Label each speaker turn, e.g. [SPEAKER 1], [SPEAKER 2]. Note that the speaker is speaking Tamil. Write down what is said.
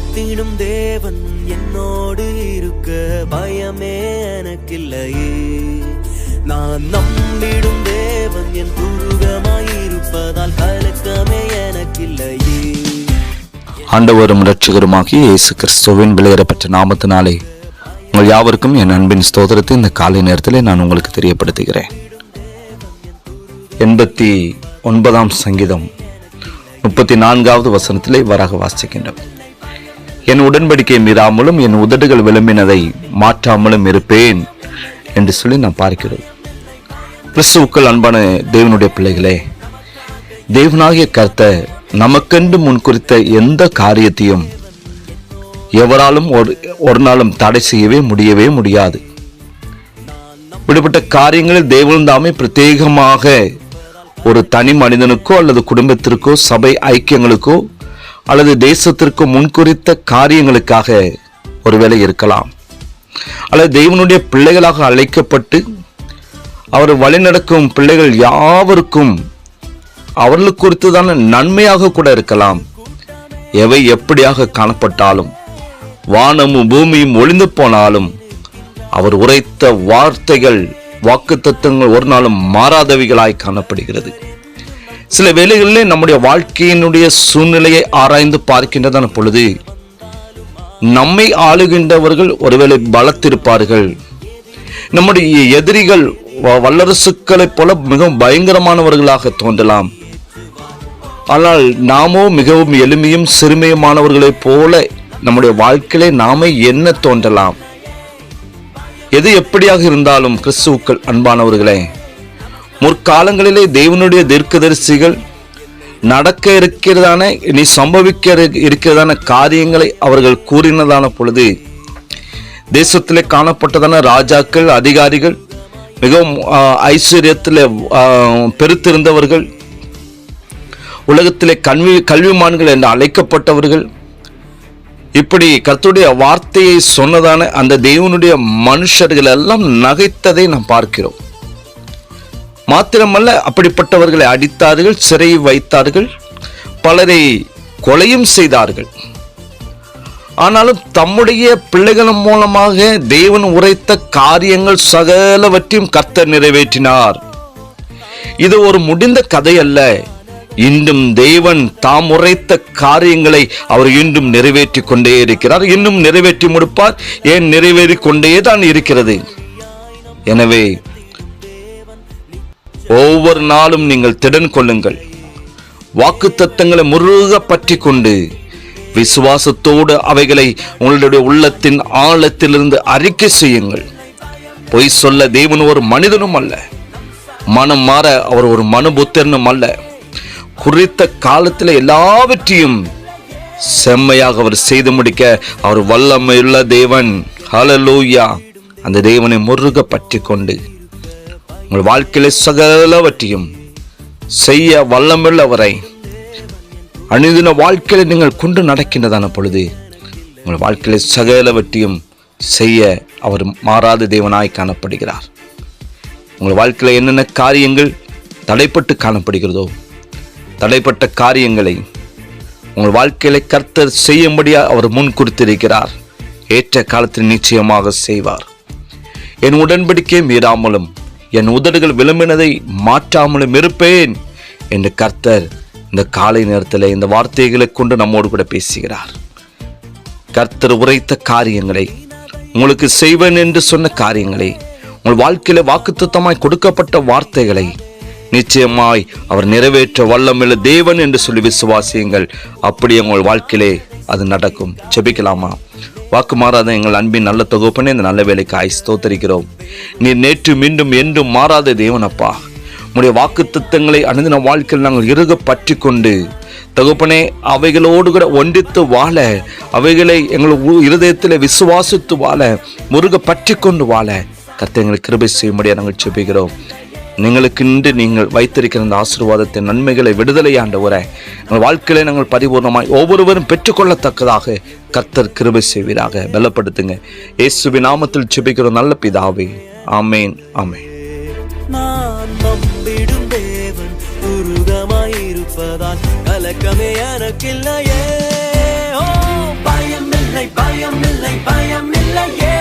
[SPEAKER 1] நடத்திடும் தேவன் என்னோடு இருக்க பயமே எனக்கில்லையே. நான் நம்பிடும் தேவன் என் துருகமாயிருப்பதால் கலக்கமே எனக்கில்லையே.
[SPEAKER 2] ஆண்டவரும் இரட்சகருமாகிய இயேசு கிறிஸ்துவின் வெளியேறப்பட்ட நாமத்தினாலே உங்கள் யாவருக்கும் என் அன்பின் ஸ்தோதரத்தை இந்த காலை நேரத்தில் நான் உங்களுக்கு தெரியப்படுத்துகிறேன். எண்பத்தி ஒன்பதாம் சங்கீதம் முப்பத்தி நான்காவது வசனத்திலே வராக வாசிக்கின்றோம். என் உடன்படிக்கை மீறாமலும் என் உதடுகள் விளம்பினதை மாற்றாமலும் இருப்பேன் என்று சொல்லி நான் பார்க்கிறோம் கிறிஸ்துவுக்கள் அன்பான தேவனுடைய பிள்ளைகளே தேவனாகிய கருத்தை நமக்கென்று முன்குறித்த எந்த காரியத்தையும் எவராலும் ஒரு ஒரு நாளும் தடை செய்யவே முடியவே முடியாது. இப்படிப்பட்ட காரியங்களில் தேவன் தாமே பிரத்யேகமாக ஒரு தனி மனிதனுக்கோ அல்லது குடும்பத்திற்கோ சபை ஐக்கியங்களுக்கோ அல்லது தேசத்திற்கு முன்குறித்த காரியங்களுக்காக ஒருவேளை இருக்கலாம். அல்லது தெய்வனுடைய பிள்ளைகளாக அழைக்கப்பட்டு அவர் வழிநடக்கும் பிள்ளைகள் யாவருக்கும் அவர்களுக்கு குறித்துதான நன்மையாக கூட இருக்கலாம். எவை எப்படியாக காணப்பட்டாலும் வானமும் பூமியும் ஒளிந்து போனாலும் அவர் உரைத்த வார்த்தைகள் வாக்குத்தத்தங்கள் ஒரு நாளும் மாறாதவைகளாய் காணப்படுகிறது. சில வேளைகளிலே நம்முடைய வாழ்க்கையினுடைய சூழ்நிலையை ஆராய்ந்து பார்க்கின்றதான பொழுது நம்மை ஆளுகின்றவர்கள் ஒருவேளை பலத்திருப்பார்கள். நம்முடைய எதிரிகள் வ- வல்லரசுக்களைப் போல மிகவும் பயங்கரமானவர்களாக தோன்றலாம். ஆனால் நாமோ மிகவும் எளிமையும் சிறுமையுமானவர்களைப் போல நம்முடைய வாழ்க்கையிலே நாமே என்ன தோன்றலாம்? எது எப்படியாக இருந்தாலும் கிறிஸ்துவுக்கள் அன்பானவர்களே முற்காலங்களிலே தேவனுடைய தீர்க்கதரிசிகள் நடக்க இருக்கிறதான இனி சம்பவிக்க இருக்கிறதான காரியங்களை அவர்கள் கூறினதான பொழுது தேசத்திலே காணப்பட்டதான ராஜாக்கள் அதிகாரிகள் மிகவும் ஐஸ்வர்யத்தில் பெருத்திருந்தவர்கள் உலகத்திலே கல்வி கல்விமான்கள் என்று அழைக்கப்பட்டவர்கள் இப்படி கர்த்தருடைய வார்த்தையை சொன்னதான அந்த தேவனுடைய மனுஷர்கள் எல்லாம் நகைத்ததை நாம் பார்க்கிறோம். மாத்திரமல்ல அப்படிப்பட்டவர்களை அடித்தார்கள் சிறை வைத்தார்கள் பலரை கொலையும் செய்தார்கள். ஆனாலும் தம்முடைய பிள்ளைகள் மூலமாக தேவன் உரைத்த காரியங்கள் சகலவற்றையும் கர்த்தர் நிறைவேற்றினார். இது ஒரு முடிந்த கதை அல்ல இன்றும் தேவன் தாம் உரைத்த காரியங்களை அவர் இன்றும் நிறைவேற்றி கொண்டே இருக்கிறார். இன்னும் நிறைவேற்றி முடிப்பார். ஏன் நிறைவேறி கொண்டே தான் இருக்கிறது? எனவே ஒவ்வொரு நாளும் நீங்கள் திடன் கொள்ளுங்கள். வாக்கு தத்தங்களை முருக பற்றி கொண்டு விசுவாசத்தோடு அவைகளை உங்களுடைய உள்ளத்தின் ஆழத்திலிருந்து அறிக்கை செய்யுங்கள். பொய் சொல்ல தேவன் ஒரு மனிதனும் அல்ல. மனம் மாற அவர் ஒரு மனுபுத்திரனும் அல்ல. குறித்த காலத்தில் எல்லாவற்றையும் செம்மையாக அவர் செய்து முடிக்க அவர் வல்லமையுள்ள தேவன். ஹலலூயா அந்த தேவனை முருக பற்றி கொண்டு உங்கள் வாழ்க்கையில சகலவற்றையும் செய்ய வல்லமுள்ளவரை அணிதின வாழ்க்கையில நீங்கள் கொண்டு நடக்கின்றதான பொழுது உங்கள் வாழ்க்கையில சகலவற்றையும் செய்ய அவர் மாறாத தேவனாய் காணப்படுகிறார். உங்கள் வாழ்க்கையில் என்னென்ன காரியங்கள் தடைப்பட்டு காணப்படுகிறதோ தடைப்பட்ட காரியங்களை உங்கள் வாழ்க்கையில கர்த்தர் செய்யும்படியா அவர் முன் கொடுத்திருக்கிறார். ஏற்ற காலத்தில் நிச்சயமாக செய்வார். என் உடன்படிக்கை மீறாமலும் என் உதடுகள் விளம்பினதை மாற்றாமலும் இருப்பேன் என்று கர்த்தர் இந்த காலை நேரத்தில் இந்த வார்த்தைகளை கொண்டு நம்மோடு கூட பேசுகிறார். கர்த்தர் உரைத்த காரியங்களை உங்களுக்கு செய்வேன் என்று சொன்ன காரியங்களை உங்கள் வாழ்க்கையில வாக்குத்தத்தமாய் கொடுக்கப்பட்ட வார்த்தைகளை நிச்சயமாய் அவர் நிறைவேற்ற வல்லமில்ல தேவன் என்று சொல்லி விசுவாசியுங்கள். அப்படி உங்கள் வாழ்க்கையிலே அது நடக்கும். செபிக்கலாமா வாக்கு மாறாத எங்கள் அன்பின் நல்ல தொகுப்பனே இந்த நல்ல வேலைக்கு ஆய் ஸ்தோத்தரிக்கிறோம். நீர் நேற்று மீண்டும் என்றும் மாறாத தேவனப்பா. உடைய வாக்கு திட்டங்களை அணுதின வாழ்க்கையில் நாங்கள் இறுக பற்றி கொண்டு தகுப்பனே அவைகளோடு கூட ஒன்றித்து வாழ அவைகளை எங்கள் உ- இருதயத்தில் விசுவாசித்து வாழ முருக பற்றி கொண்டு வாழ கத்தை எங்களுக்கு கிருபை செய்யும்படியாக நாங்கள் செபிக்கிறோம் எங்களுக்கென்று நீங்கள் வைத்திருக்கிற அந்த ஆசீர்வாதத்தின் நன்மைகளை விடுதலை ஆண்டவரே. எங்கள் வாழ்க்கையில நாங்கள் பரிபூர்ணமாய் ஒவ்வொருவரும் பெற்றுக்கொள்ளத்தக்கதாக கர்த்தர் கிருபை செய்வீராக. பலப்படுத்துங்க. இயேசுவி நாமத்தில் சிபிக்கிற நல்ல பிதாவே. ஆமேன். ஆமேன்.
[SPEAKER 1] நான் பயம் இல்லை பயம் இல்லை பயம் இல்லையே